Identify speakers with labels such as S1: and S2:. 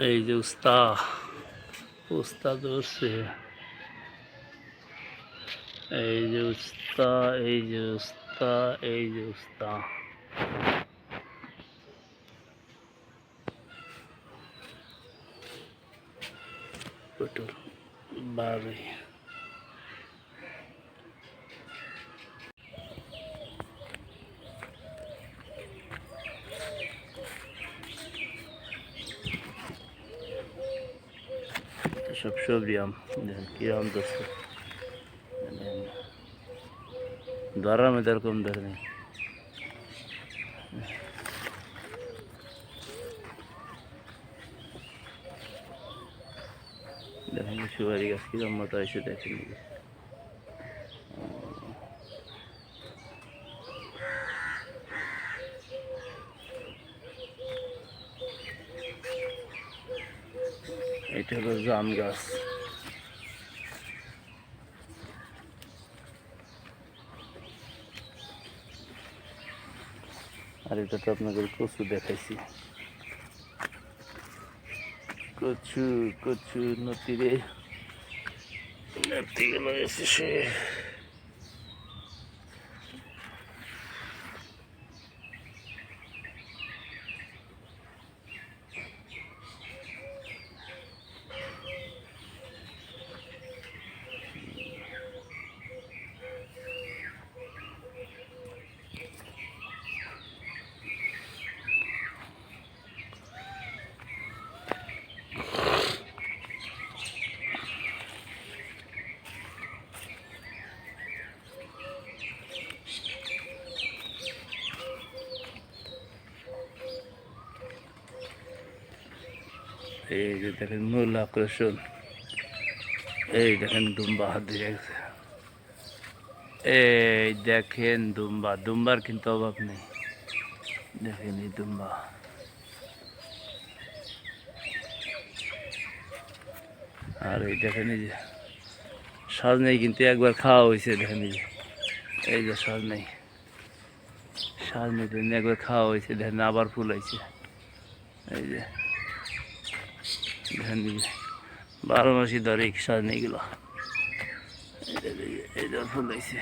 S1: এই যে উস্তা উস্তা ধরছে এই যে উস্তা এই যে উস্তা এই যে উস্তা পটল বাড়ি सब आम किराम दोस्तों द्वारा में दर को दर नहीं देखेंगे सुपारी गाছ किराम मत ऐसे देखेंगे এটা হলো জাম গাছ। আর এটা তো আপনাদের কচু দেখাইছি। কচু কচু নদীরে। নদী গেল এসে এই যে দেখেন মূল আকর্ষণ। এই দেখেন দুম্বা হাত দিয়ে এই দেখেন দুম্বা। দুম্বার কিন্তু অভাব নেই। দেখেন এই দুম্বা। আর এই দেখেন এই যে নেই কিন্তু একবার খাওয়া হয়েছে, দেখেন এই যে। এই যে নেই সাজ নেই একবার খাওয়া হয়েছে, দেখেন আবার ফুল হয়েছে। এই যে দিয়ে বারো মাসি ধরে সাজ নেই গেল এই ফুল হয়েছে